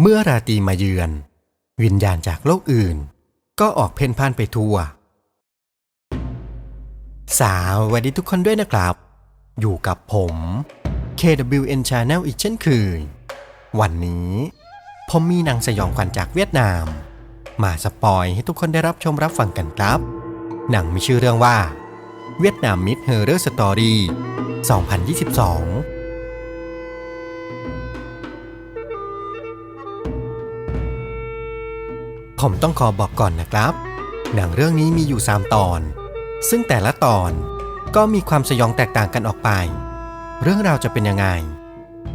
เมื่อราตรีมาเยือน วิญญาณจากโลกอื่น ก็ออกเพ่นพ่านไปทั่วสวัสดีทุกคนด้วยนะครับ อยู่กับผม KWN Channel อีกเช่นเคยวันนี้ผมมีหนังสยองขวัญจากเวียดนาม มาสปอยให้ทุกคนได้รับชมรับฟังกันครับ หนังมีชื่อเรื่องว่า เวียดนามมิดเฮอร์เรอร์สตอรี่ 2022 ผมต้องขอบอกก่อนนะครับ หนังเรื่องนี้มีอยู่ 3 ตอน ซึ่งแต่ละตอนก็มีความสยองแตกต่างกันออกไป เรื่องราวจะเป็นยังไง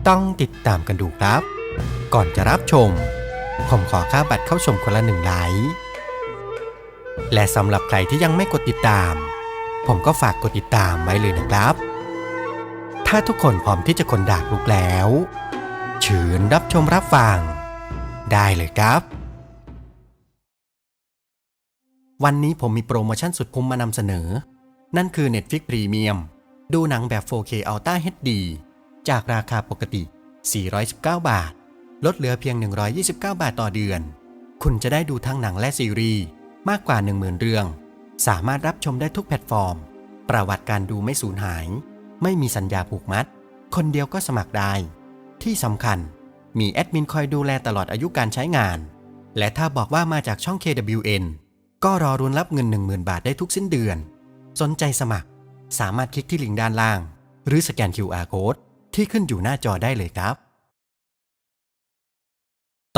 ต้องติดตามกันดูครับ ก่อนจะรับชม ผมขอค่าบัตรเข้าชมคนละหนึ่งไลค์และสำหรับใครที่ยังไม่กดติดตาม ผมก็ฝากกดติดตามไว้เลยนะครับ ถ้าทุกคนพร้อมที่จะคนดากลุกแล้วเชิญรับชมรับฟัง ได้เลยครับ วันนี้ผมมีโปรโมชั่นสุดคุ้มมานำเสนอ นั่นคือ Netflix Premium ดูหนังแบบ 4K Ultra HD จากราคาปกติ 419 บาท ลดเหลือเพียง 129 บาทต่อเดือน คุณจะได้ดูทั้งหนังและซีรีส์มากกว่า 10,000 เรื่อง สามารถรับชมได้ทุกแพลตฟอร์ม ประวัติการดูไม่สูญหาย ไม่มีสัญญาผูกมัด คนเดียวก็สมัครได้ ที่สำคัญ มีแอดมินคอยดูแลตลอดอายุการใช้งาน และถ้าบอกว่ามาจากช่อง KWN ก็รอรุนรับเงิน 10,000 บาทได้ทุกสิ้นเดือน สนใจสมัคร สามารถคลิกที่ลิงก์ด้านล่าง หรือสแกน QR Code ที่ขึ้นอยู่หน้าจอได้เลยครับ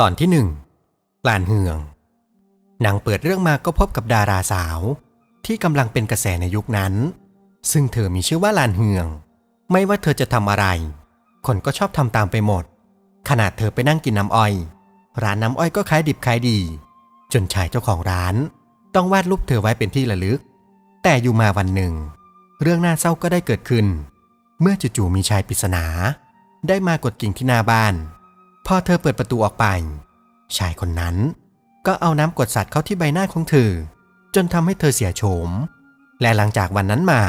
ตอนที่ 1 กลานเฮือง หนังเปิดเรื่องมาก็พบกับดาราสาว ที่กำลังเป็นกระแสในยุคนั้น ซึ่งเธอมีชื่อว่าลานเฮือง ไม่ว่าเธอจะทำอะไร คนก็ชอบทำตามไปหมด ขนาดเธอไปนั่งกินน้ำอ้อย ร้านน้ำอ้อยก็ขายดิบขายดี จนชายเจ้าของร้าน ต้องวาดรูปเธอไว้เป็นที่ระลึก แต่อยู่มาวันหนึ่ง เรื่องน่าเศร้าก็ได้เกิดขึ้น เมื่อจู่ๆมีชายปริศนา ได้มากดกิ่งที่หน้าบ้าน พอเธอเปิดประตูออกไป ชายคนนั้น ก็เอาน้ำกดสัตว์เข้าที่ใบหน้าของเธอ จนทำให้เธอเสียโฉม และหลังจากวันนั้นมา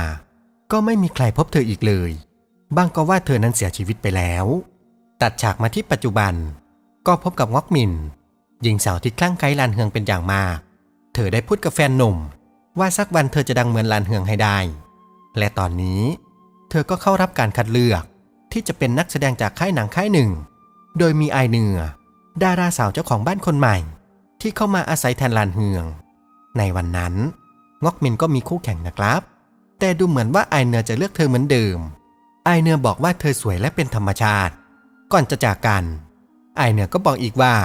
ก็ไม่มีใครพบเธออีกเลยบางก็ว่าเธอนั้นเสียชีวิตไปแล้ว ตัดฉากมาที่ปัจจุบัน ก็พบกับงอกมินหญิงสาวที่คลั่งไคล้ลานเฮืองเป็นอย่างมาก เธอได้พูดกับแฟนหนุ่ม ว่าสักวันเธอจะดังเหมือนลานเฮืองให้ได้ และตอนนี้ เธอก็เข้ารับการคัดเลือกที่จะเป็นนักแสดงจากค่ายหนังค่ายหนึ่ง โดยมีไอเนือดาราสาวเจ้าของบ้านคนใหม่ ที่เข้ามาอาศัยแทนลานเฮือง ในวันนั้นงอกมินก็มีคู่แข่งนะครับ แต่ดูเหมือนว่าไอเนือจะเลือกเธอเหมือนเดิม ไอเนือบอกว่าเธอสวยและเป็นธรรมชาติ ก่อนจะจากกัน ไอเนือก็บอกอีกว่า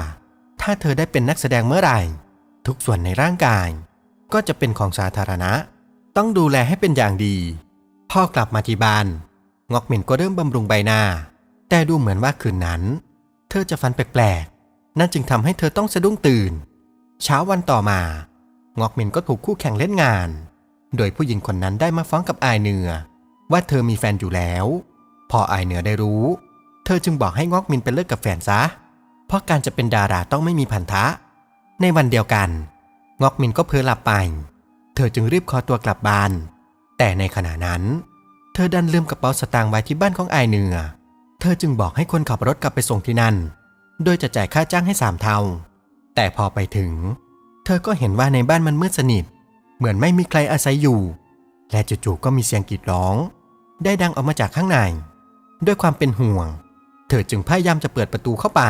ถ้าเธอได้เป็นนักแสดงเมื่อไหร่ ทุกส่วนในร่างกาย ก็จะเป็นของสาธารณะ ต้องดูแลให้เป็นอย่างดี พ่อกลับมาที่บ้านงอกหมินก็เริ่มบำรุงใบหน้า แต่ดูเหมือนว่าคืนนั้น เธอจะฝันแปลกๆ นั่นจึงทำให้เธอต้องสะดุ้งตื่น เช้าวันต่อมางอกหมินก็ถูกคู่แข่งเล่นงาน โดยผู้หญิงคนนั้นได้มาฟ้องกับอายเนือ ว่าเธอมีแฟนอยู่แล้ว พออายเนือได้รู้ เธอจึงบอกให้งอกมินไปเลิกกับแฟนซะ เพราะการจะเป็นดาราต้องไม่มีพันธะ ในวันเดียวกันงอกมินก็เพ้อหลับไป เธอจึงรีบขอตัวกลับบ้าน แต่ในขณะนั้น เธอดันลืมกระเป๋าสตางค์ไว้ที่บ้านของไอเนือ เธอจึงบอกให้คนขับรถกลับไปส่งที่นั่น โดยจะจ่ายค่าจ้างให้สามเท่า แต่พอไปถึง เธอก็เห็นว่าในบ้านมันมืดสนิท เหมือนไม่มีใครอาศัยอยู่ และจู่ๆก็มีเสียงกรีดร้อง ได้ดังออกมาจากข้างใน ด้วยความเป็นห่วง เธอจึงพยายามจะเปิดประตูเข้าไป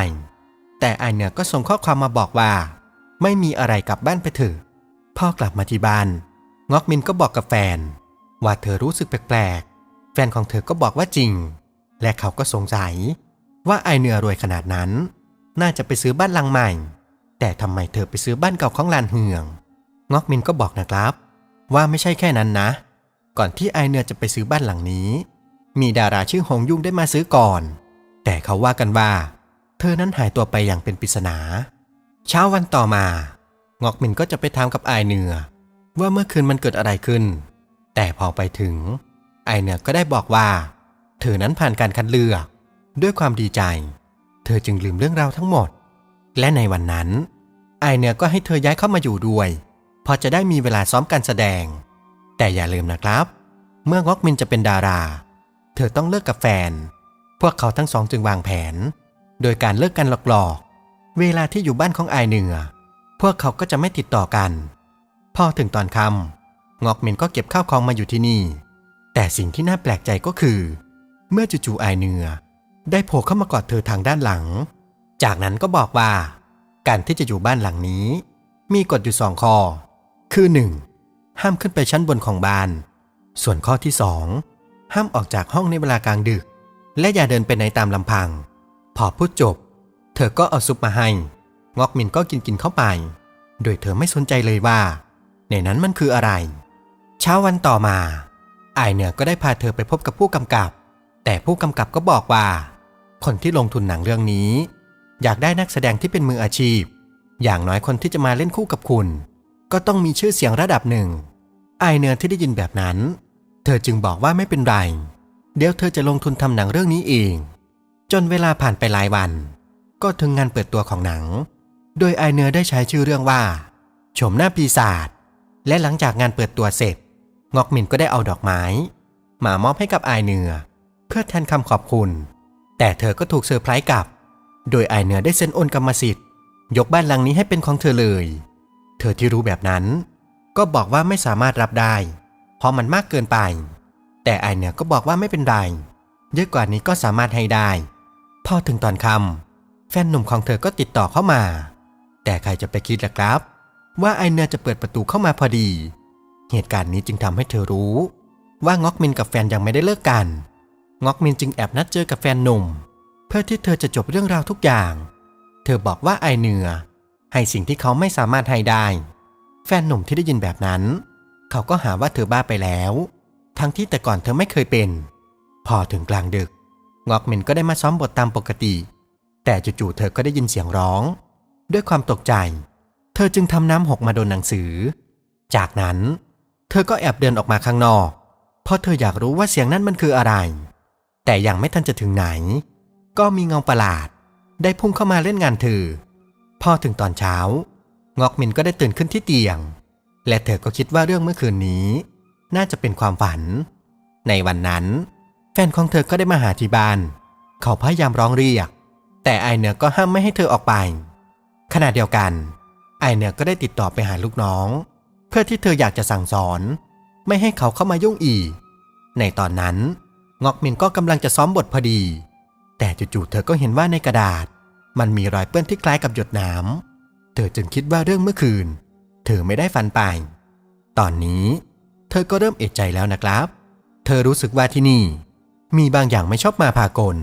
แต่ไอเนือก็ส่งข้อความมาบอกว่า ไม่มีอะไรกลับบ้านไปเถอะ พ่อกลับมาที่บ้านงอกมินก็บอกกับแฟน ว่าเธอรู้สึกแปลกๆ แฟนของเธอก็บอกว่าจริง และเขาก็สงสัย ว่าไอเนื้อรวยขนาดนั้น น่าจะไปซื้อบ้านหลังใหม่ แต่ทำไมเธอไปซื้อบ้านเก่าของลานเฮืองงอกมินก็บอกนะครับ ว่าไม่ใช่แค่นั้นนะ ก่อนที่ไอเนื้อจะไปซื้อบ้านหลังนี้ มีดาราชื่อหงยุ่งได้มาซื้อก่อน แต่เขาว่ากันว่า เธอนั้นหายตัวไปอย่างเป็นปริศนา เช้าวันต่อมา งอกมินก็จะไปถามกับไอเนือ ว่าเมื่อคืนมันเกิดอะไรขึ้น แต่พอไปถึง ไอเนือก็ได้บอกว่า เธอนั้นผ่านการคัดเลือก ด้วยความดีใจ เธอจึงลืมเรื่องราวทั้งหมด และในวันนั้น ไอเนือก็ให้เธอย้ายเข้ามาอยู่ด้วย พอจะได้มีเวลาซ้อมการแสดง แต่อย่าลืมนะครับ เมื่องอกมินจะเป็นดารา เธอต้องเลิกกับแฟน พวกเขาทั้งสองจึงวางแผน โดยการเลิกกันหลอกๆ เวลาที่อยู่บ้านของอายเหนือ พวกเขาก็จะไม่ติดต่อกัน พอถึงตอนค่ำงอกมินก็เก็บข้าวของมาอยู่ที่นี่ แต่สิ่งที่น่าแปลกใจก็คือ เมื่อจู่ๆอายเหนือ ได้โผล่เข้ามากอดเธอทางด้านหลัง จากนั้นก็บอกว่า การที่จะอยู่บ้านหลังนี้ มีกฎอยู่สองข้อ คือ 1. ห้ามขึ้นไปชั้นบนของบ้าน ส่วนข้อที่สองห้ามออกจากห้องในเวลากลางดึก และอย่าเดินไปไหนตามลำพัง พอพูดจบ เธอก็เอาซุปมาให้ งอกมินก็กินกินเข้าไป โดยเธอไม่สนใจเลยว่า ในนั้นมันคืออะไร เช้าวันต่อมาอายเหนือก็ได้พาเธอไปพบกับผู้กำกับ แต่ผู้กำกับก็บอกว่า คนที่ลงทุนหนังเรื่องนี้ อยากได้นักแสดงที่เป็นมืออาชีพ อย่างน้อยคนที่จะมาเล่นคู่กับคุณ ก็ต้องมีชื่อเสียงระดับหนึ่งอายเนือที่ได้ยินแบบนั้น เธอจึงบอกว่าไม่เป็นไร เดี๋ยวเธอจะลงทุนทำหนังเรื่องนี้เอง จนเวลาผ่านไปหลายวัน ก็ถึงงานเปิดตัวของหนัง โดยไอเนอร์ได้ใช้ชื่อเรื่องว่าชมหน้าปีศาจและหลังจากงานเปิดตัวเสร็จ งอกมินก็ได้เอาดอกไม้ มามอบให้กับไอเนือเพื่อแทนคำขอบคุณ แต่เธอก็ถูกเซอร์ไพรส์กลับ โดยไอเนือได้เซ็นโอนกรรมสิทธิ์ ยกบ้านหลังนี้ให้เป็นของเธอเลย เธอที่รู้แบบนั้น ก็บอกว่าไม่สามารถรับได้ เพราะมันมากเกินไป แต่ไอเนือก็บอกว่าไม่เป็นไรเยอะกว่านี้ก็สามารถให้ได้ พอถึงตอนคำ แฟนหนุ่มของเธอก็ติดต่อเข้ามา แต่ใครจะไปคิดล่ะครับ ว่าไอเนือจะเปิดประตูเข้ามาพอดี เหตุการณ์นี้จึงทำให้เธอรู้ ว่างอกมินกับแฟนยังไม่ได้เลิกกัน งอกมินจึงแอบนัดเจอกับแฟนหนุ่ม เพื่อที่เธอจะจบเรื่องราวทุกอย่าง เธอบอกว่าไอเนือให้สิ่งที่เขาไม่สามารถให้ได้ แฟนหนุ่มที่ได้ยินแบบนั้น เขาก็หาว่าเธอบ้าไปแล้ว ทั้งที่แต่ก่อนเธอไม่เคยเป็น พอถึงกลางดึก งอกมินก็ได้มาซ้อมบทตามปกติ แต่จู่ๆเธอก็ได้ยินเสียงร้อง ด้วยความตกใจ เธอจึงทำน้ำหกมาโดนหนังสือ จากนั้น เธอก็แอบเดินออกมาข้างนอก เพราะเธออยากรู้ว่าเสียงนั้นมันคืออะไร แต่ยังไม่ทันจะถึงไหน ก็มีเงาประหลาด ได้พุ่งเข้ามาเล่นงานเธอ พอถึงตอนเช้างอกมินก็ได้ตื่นขึ้นที่เตียง และเธอก็คิดว่าเรื่องเมื่อคืนนี้ น่าจะเป็นความฝัน ในวันนั้น แฟนของเธอก็ได้มาหาที่บ้าน เขาพยายามร้องเรียก แต่ไอเนือก็ห้ามไม่ให้เธอออกไป ขณะเดียวกัน ไอเนือก็ได้ติดต่อไปหาลูกน้อง เพื่อที่เธออยากจะสั่งสอน ไม่ให้เขาเข้ามายุ่งอีก ในตอนนั้นงอกมินก็กำลังจะซ้อมบทพอดี แต่จู่ๆเธอก็เห็นว่าในกระดาษ มันมีรอยเปื้อนที่คล้ายกับหยดน้ำเธอจึงคิดว่าเรื่องเมื่อคืน เธอไม่ได้ฝันไป ตอนนี้ เธอก็เริ่มเอะใจแล้วนะครับ เธอรู้สึกว่าที่นี่ มีบางอย่างไม่ชอบมาพากล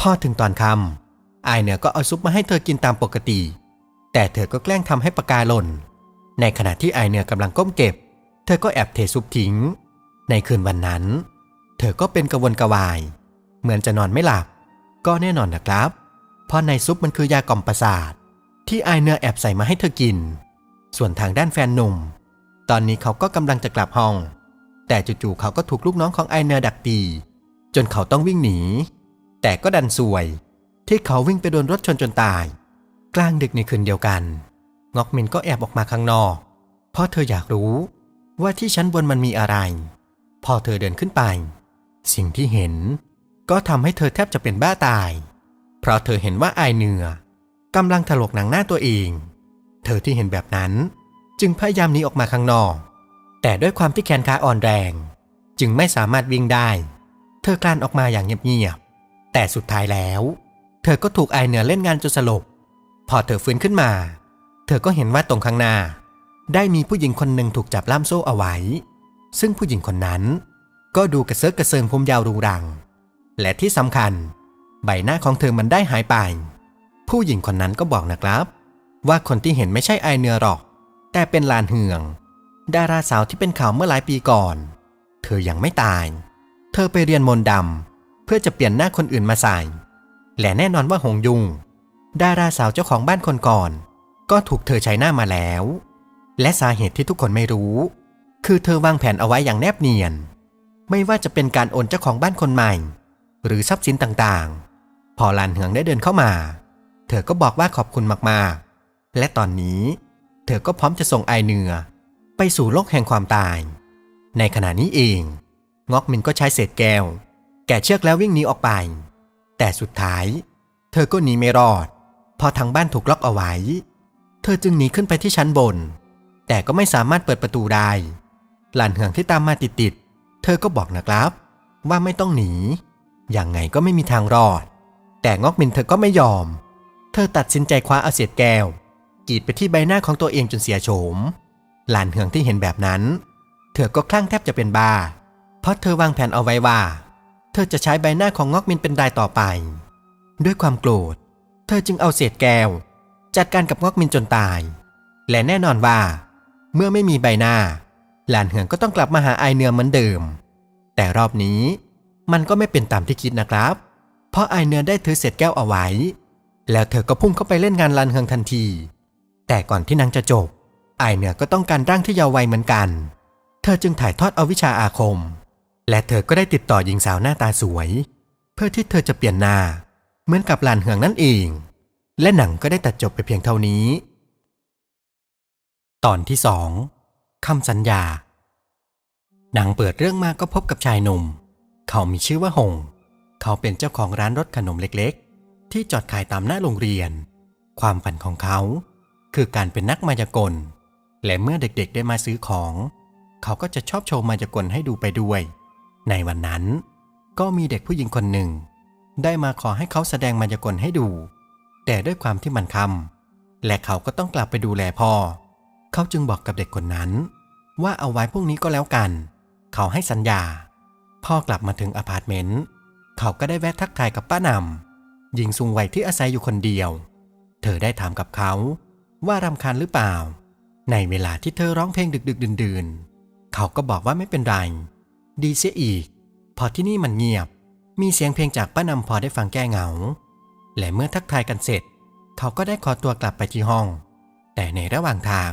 พอถึงตอนค่ำ ไอเหนือก็เอาซุปมาให้เธอกินตามปกติ แต่เธอก็แกล้งทำให้ปากกาหล่น ในขณะที่ไอเหนือกำลังก้มเก็บ เธอก็แอบเทซุปทิ้ง ในคืนวันนั้น เธอก็เป็นกระวนกระวาย เหมือนจะนอนไม่หลับ ก็แน่นอนนะครับ เพราะในซุปมันคือยากล่อมประสาท ที่ไอเนื้อแอบใส่มาให้เธอกิน ส่วนทางด้านแฟนหนุ่ม ตอนนี้เขาก็กำลังจะกลับห้อง แต่จู่ๆเขาก็ถูกลูกน้องของไอเนื้อดักตีจนเขาต้องวิ่งหนี แต่ก็ดันซวย ที่เขาวิ่งไปโดนรถชนจนตาย กลางดึกในคืนเดียวกันงอกมินก็แอบออกมาข้างนอก เพราะเธออยากรู้ว่าที่ชั้นบนมันมีอะไร พอเธอเดินขึ้นไป สิ่งที่เห็น ก็ทำให้เธอแทบจะเป็นบ้าตาย เพราะเธอเห็นว่าไอเหนือกำลังถลกหนังหน้าตัวเอง เธอที่เห็นแบบนั้น จึงพยายามหนีออกมาข้างนอก แต่ด้วยความที่แขนขาอ่อนแรง จึงไม่สามารถวิ่งได้ เธอคลานออกมาอย่างเงียบๆแต่สุดท้ายแล้ว เธอก็ถูกไอเหนือเล่นงานจนสลบ พอเธอฟื้นขึ้นมา เธอก็เห็นว่าตรงข้างหน้า ได้มีผู้หญิงคนหนึ่งถูกจับล่ามโซ่เอาไว้ ซึ่งผู้หญิงคนนั้น ก็ดูกระเซิร์กระเซิงผมยาวรุงรัง และที่สำคัญ ใบหน้าของเธอมันได้หายไป ผู้หญิงคนนั้นก็บอกนะครับ ว่าคนที่เห็นไม่ใช่ไอเนือหรอก แต่เป็นลานเหือง ดาราสาวที่เป็นข่าวเมื่อหลายปีก่อน เธอยังไม่ตาย เธอไปเรียนมนต์ดำเพื่อจะเปลี่ยนหน้าคนอื่นมาใส่ และแน่นอนว่าหงยุง ดาราสาวเจ้าของบ้านคนก่อน ก็ถูกเธอใช้หน้ามาแล้ว และสาเหตุที่ทุกคนไม่รู้ คือเธอวางแผนเอาไว้อย่างแนบเนียน ไม่ว่าจะเป็นการโอนเจ้าของบ้านคนใหม่ หรือทรัพย์สินต่างๆ พอลานเหืองได้เดินเข้ามา เธอก็บอกว่าขอบคุณมากๆ และตอนนี้ เธอก็พร้อมจะส่งไอเนือ ไปสู่โลกแห่งความตาย ในขณะนี้เอง งอกมินก็ใช้เศษแก้ว แกะเชือกแล้ววิ่งหนีออกไป แต่สุดท้าย เธอก็หนีไม่รอด พอทางบ้านถูกล็อกเอาไว้ เธอจึงหนีขึ้นไปที่ชั้นบน แต่ก็ไม่สามารถเปิดประตูได้หลานเหืองที่ตามมาติดๆเธอก็บอกนะครับ ว่าไม่ต้องหนี อย่างไงก็ไม่มีทางรอด แต่งอกมินเธอก็ไม่ยอม เธอตัดสินใจคว้าเอาเศษแก้วกรีดไปที่ใบหน้าของตัวเองจนเสียโฉม หลานเหืองที่เห็นแบบนั้น เธอก็คลั่งแทบจะเป็นบ้า เพราะเธอวางแผนเอาไว้ว่า เธอจะใช้ใบหน้าของงอกมินเป็นรายต่อไป ด้วยความโกรธ เธอจึงเอาเศษแก้ว จัดการกับงอกมินจนตาย และแน่นอนว่า เมื่อไม่มีใบหน้า หลานเหืองก็ต้องกลับมาหาไอเนือเหมือนเดิม แต่รอบนี้มันก็ไม่เป็นตามที่คิดนะครับ เพราะไอเนือได้ถือเศษแก้วเอาไว้ แล้วเธอก็พุ่งเข้าไปเล่นงานลานเฮืองทันที แต่ก่อนที่นางจะจบไอเนือก็ต้องการร่างที่ยาว์วัยเหมือนกัน เธอจึงถ่ายทอดเอาวิชาอาคม และเธอก็ได้ติดต่อหญิงสาวหน้าตาสวย เพื่อที่เธอจะเปลี่ยนหน้า เหมือนกับลานเฮืองนั่นเอง และหนังก็ได้ตัดจบไปเพียงเท่านี้ ตอนที่สองคำสัญญา หนังเปิดเรื่องมาก็พบกับชายหนุ่ม เขามีชื่อว่าหง เขาเป็นเจ้าของร้านรถขนมเล็กๆ ที่จอดขายตามหน้าโรงเรียน ความฝันของเขา คือการเป็นนักมายากล และเมื่อเด็กๆได้มาซื้อของ เขาก็จะชอบโชว์มายากลให้ดูไปด้วย ในวันนั้น ก็มีเด็กผู้หญิงคนหนึ่ง ได้มาขอให้เขาแสดงมายากลให้ดู แต่ด้วยความที่มันคำและเขาก็ต้องกลับไปดูแลพ่อ เขาจึงบอกกับเด็กคนนั้น ว่าเอาไว้พรุ่งนี้ก็แล้วกัน เขาให้สัญญา พ่อกลับมาถึงอพาร์ตเมนต์เขาก็ได้แวะทักทายกับป้านำหญิงสูงวัยที่อาศัยอยู่คนเดียว เธอได้ถามกับเขาว่ารำคาญหรือเปล่า ในเวลาที่เธอร้องเพลงดึก ๆ ดื่น ๆ เขาก็บอกว่าไม่เป็นไร ดีเสียอีก พอที่นี่มันเงียบ มีเสียงเพลงจากป้านำพอได้ฟังแก้เหงา และเมื่อทักทายกันเสร็จ เขาก็ได้ขอตัวกลับไปที่ห้อง แต่ในระหว่างทาง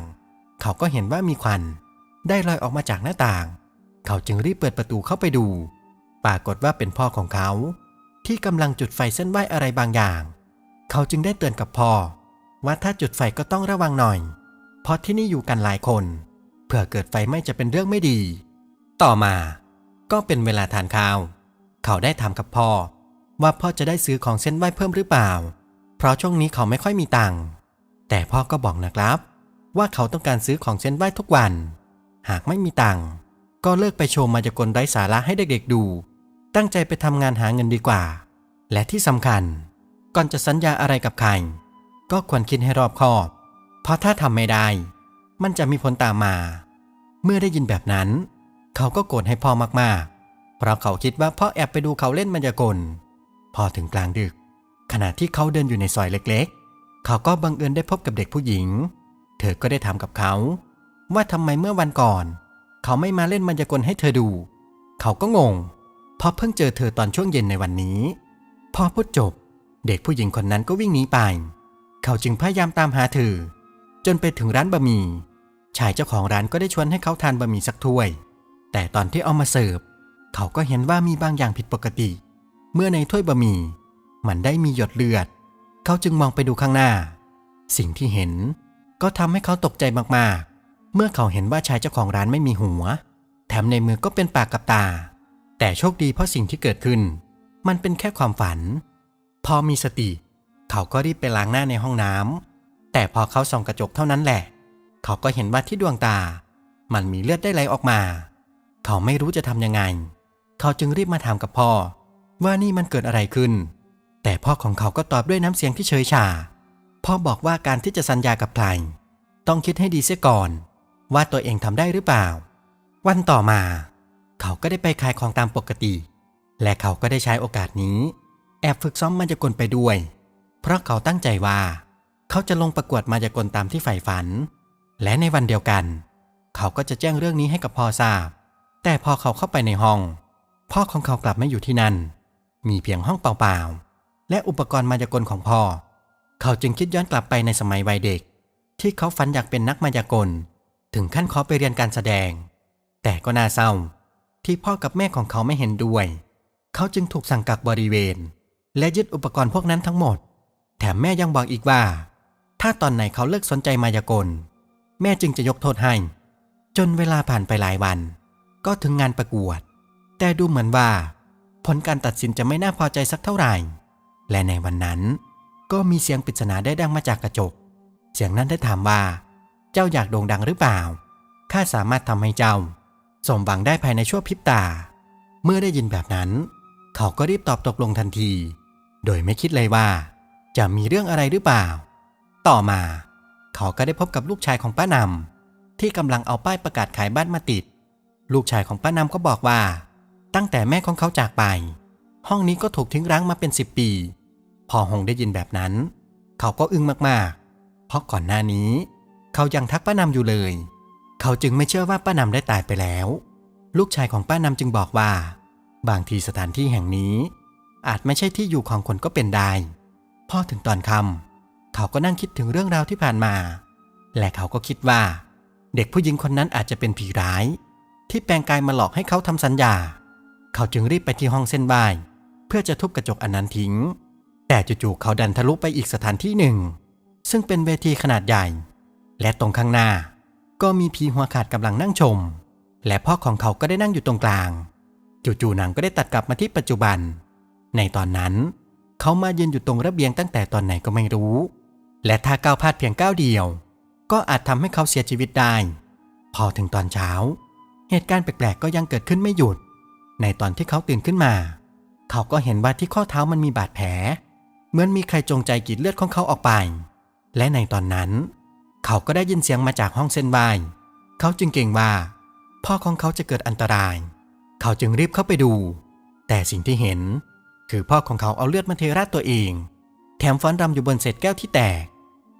เขาก็เห็นว่ามีควัน ได้ลอยออกมาจากหน้าต่าง เขาจึงรีบเปิดประตูเข้าไปดู ปรากฏว่าเป็นพ่อของเขา ที่กำลังจุดไฟเส้นไหวอะไรบางอย่าง เขาจึงได้เตือนกับพ่อว่าถ้าจุดไฟก็ต้องระวังหน่อย เพราะที่นี่อยู่กันหลายคน เผื่อเกิดไฟไหม้จะเป็นเรื่องไม่ดี ต่อมา ก็เป็นเวลาทานข้าว เขาได้ถามกับพ่อ ว่าพ่อจะได้ซื้อของเส้นไหว้เพิ่มหรือเปล่า เพราะช่วงนี้เขาไม่ค่อยมีตังค์แต่พ่อก็บอกนะครับ ว่าเขาต้องการซื้อของเส้นไหว้ทุกวัน หากไม่มีตังค์ก็เลิกไปโชว์มายากลไร้สาระให้เด็กๆดู ตั้งใจไปทำงานหาเงินดีกว่า และที่สำคัญ ก่อนจะสัญญาอะไรกับใคร ก็ควรคิดให้รอบคอบ เพราะถ้าทำไม่ได้ มันจะมีผลตามมา เมื่อได้ยินแบบนั้น เขาก็โกรธให้พ่อมากๆ เพราะเขาคิดว่าพ่อแอบไปดูเขาเล่นมายากล พอถึงกลางดึก ขณะที่เขาเดินอยู่ในซอยเล็กๆ เขาก็บังเอิญได้พบกับเด็กผู้หญิง เธอก็ได้ถามกับเขา ว่าทำไมเมื่อวันก่อน เขาไม่มาเล่นมายากลให้เธอดู เขาก็งง เพราะเพิ่งเจอเธอตอนช่วงเย็นในวันนี้ พอพูดจบ เด็กผู้หญิงคนนั้นก็วิ่งหนีไป เขาจึงพยายามตามหาเธอจนไปถึงร้านบะหมี่ชายเจ้าของร้านก็ได้ชวนให้เขาทานบะหมี่สักถ้วย แต่ตอนที่เอามาเสิร์ฟ เขาก็เห็นว่ามีบางอย่างผิดปกติ เมื่อในถ้วยบะหมี่มันได้มีหยดเลือด เขาจึงมองไปดูข้างหน้า สิ่งที่เห็นก็ทำให้เขาตกใจมากๆ เมื่อเขาเห็นว่าชายเจ้าของร้านไม่มีหัว แถมในมือก็เป็นปากกับตา แต่โชคดีเพราะสิ่งที่เกิดขึ้น มันเป็นแค่ความฝัน พอมีสติ เขาก็รีบไปล้างหน้าในห้องน้ำแต่พอเขาส่องกระจกเท่านั้นแหละ เขาก็เห็นว่าที่ดวงตา มันมีเลือดได้ไหลออกมา เขาไม่รู้จะทำยังไง เขาจึงรีบมาถามกับพ่อ ว่านี่มันเกิดอะไรขึ้น แต่พ่อของเขาก็ตอบด้วยน้ำเสียงที่เฉยชา พ่อบอกว่าการที่จะสัญญากับใคร ต้องคิดให้ดีเสียก่อน ว่าตัวเองทำได้หรือเปล่า วันต่อมา เขาก็ได้ไปขายของตามปกติ และเขาก็ได้ใช้โอกาสนี้ แอบฝึกซ้อมมายากลไปด้วย เพราะเขาตั้งใจว่า เขาจะลงประกวดมายากลตามที่ใฝ่ฝัน และในวันเดียวกัน เขาก็จะแจ้งเรื่องนี้ให้กับพ่อทราบ แต่พอเขาเข้าไปในห้อง พ่อของเขากลับไม่อยู่ที่นั่น มีเพียงห้องเปล่าๆ และอุปกรณ์มายากลของพ่อ เขาจึงคิดย้อนกลับไปในสมัยวัยเด็ก ที่เขาฝันอยากเป็นนักมายากล ถึงขั้นขอไปเรียนการแสดง แต่ก็น่าเศร้า ที่พ่อกับแม่ของเขาไม่เห็นด้วย เขาจึงถูกสั่งกักบริเวณ และยึดอุปกรณ์พวกนั้นทั้งหมด แถมแม่ยังบอกอีกว่า ถ้าตอนไหนเขาเลิกสนใจมายากล แม่จึงจะยกโทษให้ จนเวลาผ่านไปหลายวัน ก็ถึงงานประกวด แต่ดูเหมือนว่า ผลการตัดสินจะไม่น่าพอใจสักเท่าไหร่ และในวันนั้น ก็มีเสียงปริศนาได้ดังมาจากกระจก เสียงนั้นได้ถามว่า เจ้าอยากโด่งดังหรือเปล่า ข้าสามารถทำให้เจ้า สมหวังได้ภายในชั่วพริบตา เมื่อได้ยินแบบนั้น เขาก็รีบตอบตกลงทันที โดยไม่คิดเลยว่า จะมีเรื่องอะไรหรือเปล่า ต่อมา เขาก็ได้พบกับลูกชายของป้านำที่กำลังเอาป้ายประกาศขายบ้านมาติด ลูกชายของป้านำก็บอกว่า ตั้งแต่แม่ของเขาจากไป ห้องนี้ก็ถูกทิ้งร้างมาเป็นสิบปี พอหงได้ยินแบบนั้น เขาก็อึ้งมากๆ เพราะก่อนหน้านี้ เขายังทักป้านำอยู่เลย เขาจึงไม่เชื่อว่าป้านำได้ตายไปแล้ว ลูกชายของป้านำจึงบอกว่า บางทีสถานที่แห่งนี้ อาจไม่ใช่ที่อยู่ของคนก็เป็นได้พอถึงตอนค่ำเขาก็นั่งคิดถึงเรื่องราวที่ผ่านมา และเขาก็คิดว่า เด็กผู้หญิงคนนั้นอาจจะเป็นผีร้าย ที่แปลงกายมาหลอกให้เขาทำสัญญา เขาจึงรีบไปที่ห้องเส้นบ่าย เพื่อจะทุบกระจกอันนั้นทิ้ง แต่จู่ๆเขาดันทะลุไปอีกสถานที่หนึ่ง ซึ่งเป็นเวทีขนาดใหญ่ และตรงข้างหน้า ก็มีผีหัวขาดกำลังนั่งชม และพ่อของเขาก็ได้นั่งอยู่ตรงกลาง จู่ๆหนังก็ได้ตัดกลับมาที่ปัจจุบัน ในตอนนั้น เขามายืนอยู่ตรงระเบียงตั้งแต่ตอนไหนก็ไม่รู้ และถ้าก้าวพลาดเพียงก้าวเดียว ก็อาจทำให้เขาเสียชีวิตได้ พอถึงตอนเช้า เหตุการณ์แปลกๆก็ยังเกิดขึ้นไม่หยุด ในตอนที่เขาตื่นขึ้นมา เขาก็เห็นว่าที่ข้อเท้ามันมีบาดแผล เหมือนมีใครจงใจกรีดเลือดของเขาออกไป และในตอนนั้น เขาก็ได้ยินเสียงมาจากห้องเส้นไหวเขาจึงเก่งว่า พ่อของเขาจะเกิดอันตราย เขาจึงรีบเข้าไปดู แต่สิ่งที่เห็น คือพ่อของเขาเอาเลือดมาเทราดตัวเอง แถมฟ้อนรำอยู่บนเศษแก้วที่แตก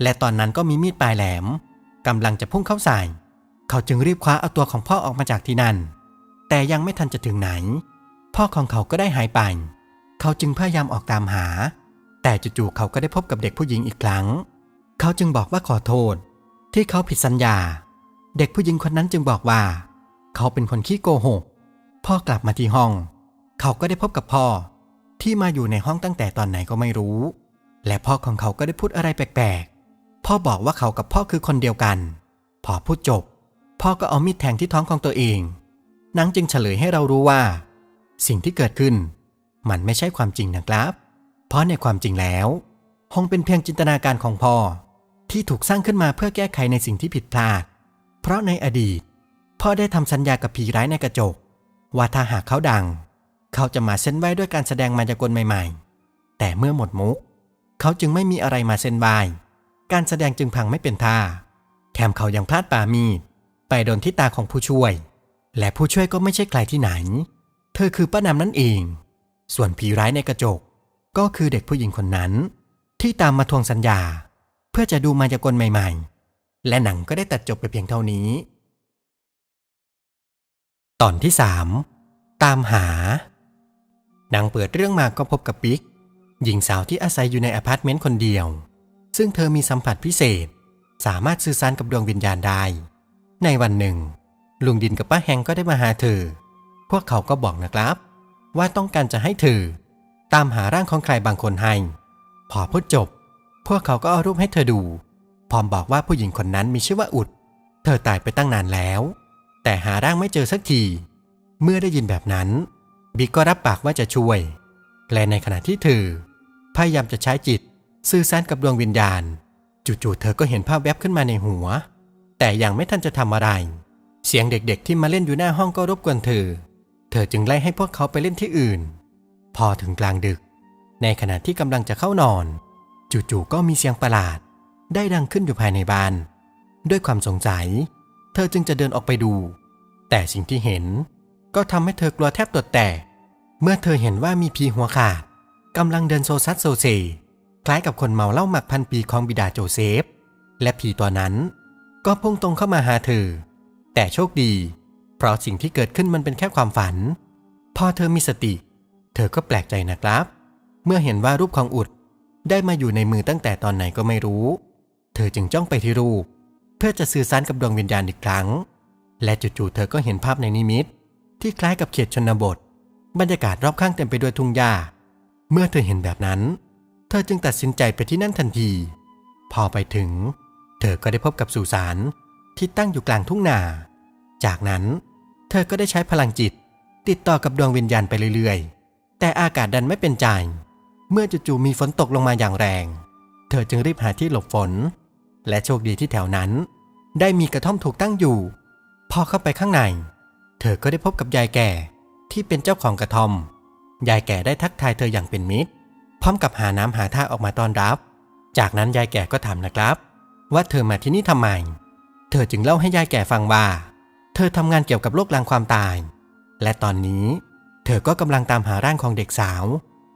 และตอนนั้นก็มีมีดปลายแหลมกำลังจะพุ่งเข้าใส่ เขาจึงรีบคว้าเอาตัวของพ่อออกมาจากที่นั่น แต่ยังไม่ทันจะถึงไหน พ่อของเขาก็ได้หายไป เขาจึงพยายามออกตามหา แต่จู่ๆเขาก็ได้พบกับเด็กผู้หญิงอีกครั้ง เขาจึงบอกว่าขอโทษ ที่เขาผิดสัญญา เด็กผู้หญิงคนนั้นจึงบอกว่า เขาเป็นคนขี้โกหก พ่อกลับมาที่ห้อง เขาก็ได้พบกับพ่อ ที่มาอยู่ในห้องตั้งแต่ตอนไหนก็ไม่รู้ และพ่อของเขาก็ได้พูดอะไรแปลกๆ พ่อบอกว่าเขากับพ่อคือคนเดียวกัน พอพูดจบ พ่อก็เอามีดแทงที่ท้องของตัวเองนางจึงเฉลยให้เรารู้ว่า สิ่งที่เกิดขึ้น มันไม่ใช่ความจริงนะครับ เพราะในความจริงแล้วห้องเป็นเพียงจินตนาการของพ่อ ที่ถูกสร้างขึ้นมาเพื่อแก้ไขในสิ่งที่ผิดพลาด เพราะในอดีต พ่อได้ทำสัญญากับผีร้ายในกระจก ว่าถ้าหากเขาดัง เขาจะมาเส้นไหวด้วยการแสดงมายากลใหม่ ๆ แต่เมื่อหมดมุก เขาจึงไม่มีอะไรมาเส้นไหวการแสดงจึงพังไม่เป็นท่าแถมเขายังพลาดป่ามีด ไปโดนที่ตาของผู้ช่วย และผู้ช่วยก็ไม่ใช่ใครที่ไหน เธอคือป้านำนั่นเอง ส่วนผีร้ายในกระจก ก็คือเด็กผู้หญิงคนนั้น ที่ตามมาทวงสัญญา เพื่อจะดูมายากลใหม่ๆ และหนังก็ได้ตัดจบไปเพียงเท่านี้ ตอนที่สามตามหาหนังเปิดเรื่องมาก็พบกับปิ๊กหญิงสาวที่อาศัยอยู่ในอพาร์ตเมนต์คนเดียว ซึ่งเธอมีสัมผัสพิเศษ สามารถสื่อสารกับดวงวิญญาณได้ ในวันหนึ่ง ลุงดินกับป้าแฮงก็ได้มาหาเธอ พวกเขาก็บอกนะครับ ว่าต้องการจะให้เธอ ตามหาร่างของใครบางคนให้ พอพูดจบ พวกเขาก็เอารูปให้เธอดู พร้อมบอกว่าผู้หญิงคนนั้นมีชื่อว่าอุด เธอตายไปตั้งนานแล้ว แต่หาร่างไม่เจอสักที เมื่อได้ยินแบบนั้น บิ๊กก็รับปากว่าจะช่วย และในขณะที่เธอ พยายามจะใช้จิต สื่อสารกับดวงวิญญาณ จู่ๆเธอก็เห็นภาพแวบขึ้นมาในหัว แต่ยังไม่ทันจะทำอะไร เสียงเด็กๆที่มาเล่นอยู่หน้าห้องก็รบกวนเธอ เธอจึงไล่ให้พวกเขาไปเล่นที่อื่น พอถึงกลางดึก ในขณะที่กำลังจะเข้านอน จู่ๆก็มีเสียงประหลาด ได้ดังขึ้นอยู่ภายในบ้าน ด้วยความสงสัย เธอจึงจะเดินออกไปดู แต่สิ่งที่เห็น ก็ทำให้เธอกลัวแทบตัวแตกเมื่อเธอเห็นว่ามีผีหัวขาดกำลังเดินโซซัดโซเซคล้ายกับคนเมาเหล้าหมักพันปีของบิดาโจเซฟ และผีตัวนั้น ก็พุ่งตรงเข้ามาหาเธอ แต่โชคดี เพราะสิ่งที่เกิดขึ้นมันเป็นแค่ความฝัน พอเธอมีสติ เธอก็แปลกใจนะครับ เมื่อเห็นว่ารูปของอุดได้มาอยู่ในมือตั้งแต่ตอนไหนก็ไม่รู้ เธอจึงจ้องไปที่รูป เพื่อจะสื่อสารกับดวงวิญญาณอีกครั้ง และจู่ๆเธอก็เห็นภาพในนิมิต ที่คล้ายกับเขตชนบท บรรยากาศรอบข้างเต็มไปด้วยทุ่งหญ้า เมื่อเธอเห็นแบบนั้น เธอจึงตัดสินใจไปที่นั่นทันที พอไปถึง เธอก็ได้พบกับสุสานที่ตั้งอยู่กลางทุ่งนา จากนั้นเธอก็ได้ใช้พลังจิต ติดต่อกับดวงวิญญาณไปเรื่อยๆ แต่อากาศดันไม่เป็นใจ เมื่อจู่ๆมีฝนตกลงมาอย่างแรง เธอจึงรีบหาที่หลบฝน และโชคดีที่แถวนั้น ได้มีกระท่อมถูกตั้งอยู่ พอเข้าไปข้างใน เธอก็ได้พบกับยายแก่ที่เป็นเจ้าของกระท่อม ยายแก่ได้ทักทายเธออย่างเป็นมิตร พร้อมกับหาน้ำหาท่าออกมาต้อนรับ จากนั้นยายแก่ก็ถามนะครับ ว่าเธอมาที่นี่ทำไม เธอจึงเล่าให้ยายแก่ฟังว่า เธอทำงานเกี่ยวกับโรคลางความตาย และตอนนี้ เธอก็กำลังตามหาร่างของเด็กสาว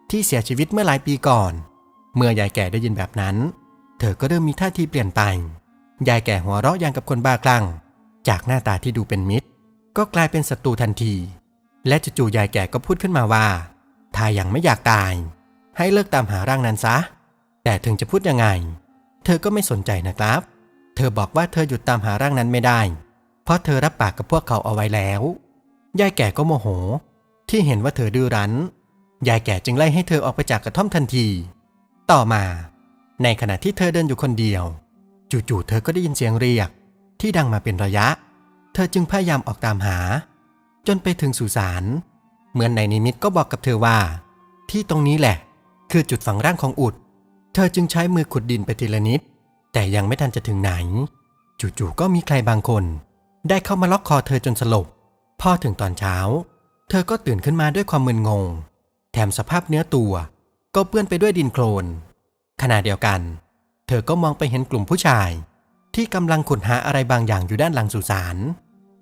ที่เสียชีวิตเมื่อหลายปีก่อน เมื่อยายแก่ได้ยินแบบนั้น เธอก็เริ่มมีท่าทีเปลี่ยนไป ยายแก่หัวเราะอย่างกับคนบ้าคลั่ง จากหน้าตาที่ดูเป็นมิตร ก็กลายเป็นศัตรูทันที และจู่ๆยายแก่ก็พูดขึ้นมาว่า ถ้ายังไม่อยากตาย ให้เลิกตามหาร่างนั้นซะ แต่ถึงจะพูดยังไง เธอก็ไม่สนใจนะครับ เธอบอกว่าเธอหยุดตามหาร่างนั้นไม่ได้ เพราะเธอรับปากกับพวกเขาเอาไว้แล้ว ยายแก่ก็โมโห ที่เห็นว่าเธอดื้อรั้น ยายแก่จึงไล่ให้เธอออกไปจากกระท่อมทันที ต่อมา ในขณะที่เธอเดินอยู่คนเดียว จู่ๆเธอก็ได้ยินเสียงเรียก ที่ดังมาเป็นระยะ เธอจึงพยายามออกตามหา จนไปถึงสุสานเหมือนในนิมิตก็บอกกับเธอว่า ที่ตรงนี้แหละ คือจุดฝังร่างของอุด เธอจึงใช้มือขุดดินไปทีละนิด แต่ยังไม่ทันจะถึงไหน จู่ๆก็มีใครบางคน ได้เข้ามาล็อกคอเธอจนสลบ พอถึงตอนเช้า เธอก็ตื่นขึ้นมาด้วยความมึนงง แถมสภาพเนื้อตัว ก็เปื้อนไปด้วยดินโคลนขณะเดียวกัน เธอก็มองไปเห็นกลุ่มผู้ชาย ที่กำลังขุดหาอะไรบางอย่างอยู่ด้านหลังสุสาน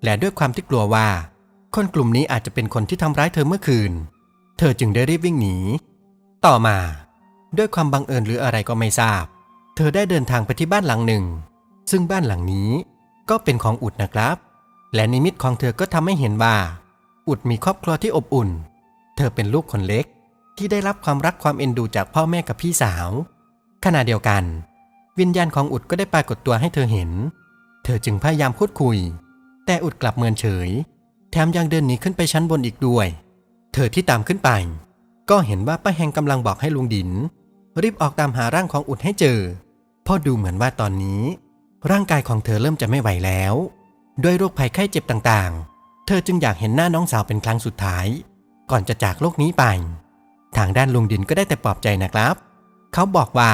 และด้วยความที่กลัวว่า คนกลุ่มนี้อาจจะเป็นคนที่ทำร้ายเธอเมื่อคืน เธอจึงได้รีบวิ่งหนี ต่อมา ด้วยความบังเอิญหรืออะไรก็ไม่ทราบ เธอได้เดินทางไปที่บ้านหลังหนึ่ง ซึ่งบ้านหลังนี้ก็เป็นของอุดนะครับ และนิมิตของเธอก็ทำให้เห็นว่า อุดมีครอบครัวที่อบอุ่น เธอเป็นลูกคนเล็กที่ได้รับความรักความเอ็นดูจากพ่อแม่กับพี่สาว ขณะเดียวกัน วิญญาณของอุดก็ได้ปรากฏตัวให้เธอเห็น เธอจึงพยายามพูดคุย แต่อุดกลับเมินเฉย แถมยังเดินหนีขึ้นไปชั้นบนอีกด้วย เธอที่ตามขึ้นไป ก็เห็นว่าป้าแหงกำลังบอกให้ลุงดิน รีบออกตามหาร่างของอุดให้เจอพราะดูเหมือนว่าตอนนี้ ร่างกายของเธอเริ่มจะไม่ไหวแล้ว ด้วยโรคภัยไข้เจ็บต่างๆ เธอจึงอยากเห็นหน้าน้องสาวเป็นครั้งสุดท้าย ก่อนจะจากโลกนี้ไป ทางด้านลุงดินก็ได้แต่ปลอบใจนะครับ เขาบอกว่า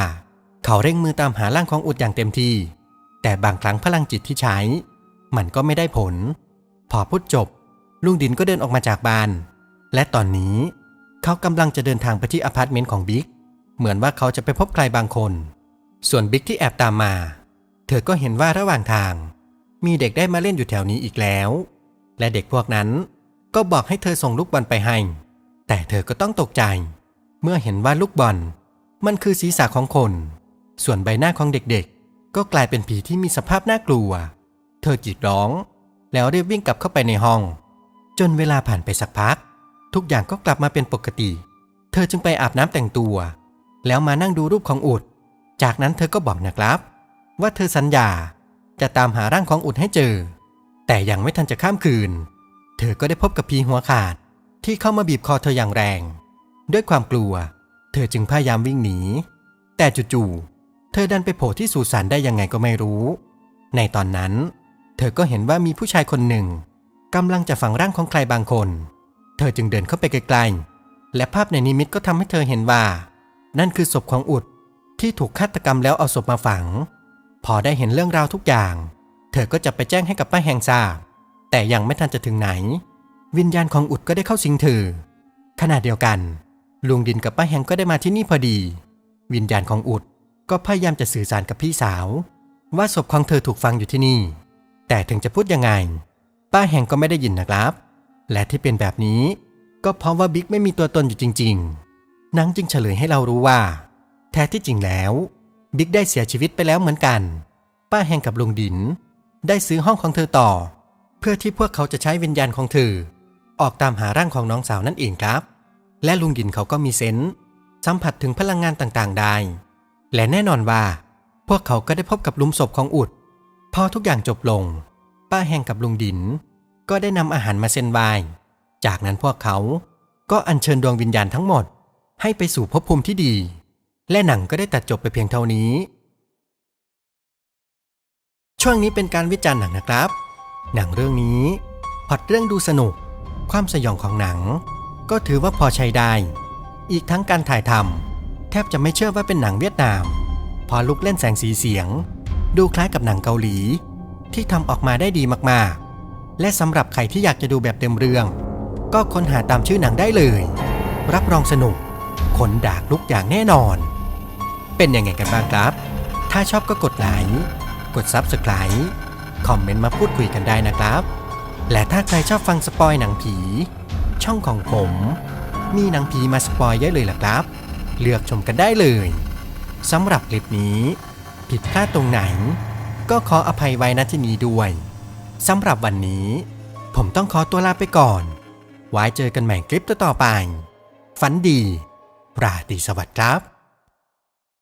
เขาเร่งมือตามหาร่างของอุดอย่างเต็มที่ แต่บางครั้งพลังจิตที่ใช้ มันก็ไม่ได้ผล พอพูดจบ ลุงดินก็เดินออกมาจากบ้าน และตอนนี้ เขากำลังจะเดินทางไปที่อพาร์ตเมนต์ของบิ๊ก เหมือนว่าเขาจะไปพบใครบางคน ส่วนบิ๊กที่แอบตามมา เธอก็เห็นว่าระหว่างทาง มีเด็กได้มาเล่นอยู่แถวนี้อีกแล้ว และเด็กพวกนั้นก็บอกให้เธอส่งลูกบอลไปให้ แต่เธอก็ต้องตกใจ เมื่อเห็นว่าลูกบอล มันคือศีรษะของคน ส่วนใบหน้าของเด็กๆ ก็กลายเป็นผีที่มีสภาพน่ากลัว เธอกรีดร้อง แล้วรีบวิ่งกลับเข้าไปในห้อง จนเวลาผ่านไปสักพัก ทุกอย่างก็กลับมาเป็นปกติ เธอจึงไปอาบน้ำแต่งตัว แล้วมานั่งดูรูปของอุด จากนั้นเธอก็บอกนะครับ ว่าเธอสัญญาจะตามหาร่างของอุดให้เจอ แต่ยังไม่ทันจะข้ามคืน เธอก็ได้พบกับผีหัวขาดที่เข้ามาบีบคอเธออย่างแรง ด้วยความกลัว เธอจึงพยายามวิ่งหนี แต่จู่ๆเธอดันไปโผล่ที่สุสานได้ยังไงก็ไม่รู้ ในตอนนั้น เธอก็เห็นว่ามีผู้ชายคนหนึ่งกำลังจะฝังร่างของใครบางคน ธอจึงเดินเข้าไปไกลๆ และภาพในนิมิตก็ทำให้เธอเห็นว่า นั่นคือศพของอุดที่ถูกฆาตกรรมแล้วเอาศพมาฝัง พอได้เห็นเรื่องราวทุกอย่าง เธอก็จะไปแจ้งให้กับป้าแหงทราบ แต่ยังไม่ทันจะถึงไหน วิญญาณของอุดก็ได้เข้าสิงเธอขณะเดียวกัน ลุงดินกับป้าแหงก็ได้มาที่นี่พอดี วิญญาณของอุดก็พยายามจะสื่อสารกับพี่สาว ว่าศพของเธอถูกฝังอยู่ที่นี่ แต่ถึงจะพูดยังไง ป้าแหงก็ไม่ได้ยินนะครับ และที่เป็นแบบนี้ ก็เพราะว่าบิ๊กไม่มีตัวตนอยู่จริง ๆ นังจึงเฉลยให้เรารู้ว่า แท้ที่จริงแล้วบิ๊กได้เสียชีวิตไปแล้วเหมือนกัน ป้าแหงกับลุงดิน ได้ซื้อห้องของเธอต่อ เพื่อที่พวกเขาจะใช้วิญญาณของเธอ ออกตามหาร่างของน้องสาวนั่นเองครับ และลุงดินเขาก็มีเซนส์สัมผัสถึงพลังงานต่างๆ ได้ และแน่นอนว่า พวกเขาก็ได้พบกับหลุมศพของอุด พอทุกอย่างจบลง ป้าแหงกับลุงดิน ก็ได้นำอาหารมาเส้นไหว้จากนั้นพวกเขาก็อัญเชิญดวงวิญญาณทั้งหมด ให้ไปสู่ภพภูมิที่ดี และหนังก็ได้ตัดจบไปเพียงเท่านี้ ช่วงนี้เป็นการวิจารณ์หนังนะครับ หนังเรื่องนี้พอดเรื่องดูสนุก ความสยองของหนัง ก็ถือว่าพอใช้ได้ อีกทั้งการถ่ายทำแทบจะไม่เชื่อว่าเป็นหนังเวียดนามพเพราะลุกเล่นแสงสีเสียง ดูคล้ายกับหนังเกาหลี ที่ทำออกมาได้ดีมากๆ และสำหรับใครที่อยากจะดูแบบเต็มเรื่อง ก็ค้นหาตามชื่อหนังได้เลย รับรองสนุกขนดากลุกอย่างแน่นอน เป็นยังไงกันบ้างครับ ถ้าชอบก็กดไลค์กด Subscribe คอมเมนต์มาพูดคุยกันได้นะครับ และถ้าใครชอบฟังสปอยหนังผี ช่องของผม มีหนังผีมาสปอยเยอะเลยล่ะครับ เลือกชมกันได้เลยสำหรับคลิปนี้ ผิดพลาดตรงไหน ก็ขออภัยไว้ณที่นี้ด้วย สำหรับวันนี้ ผมต้องขอตัวลาไปก่อน ไว้เจอกันใหม่คลิปต่อๆไป ฝันดี ราตรีสวัสดิ์ครับ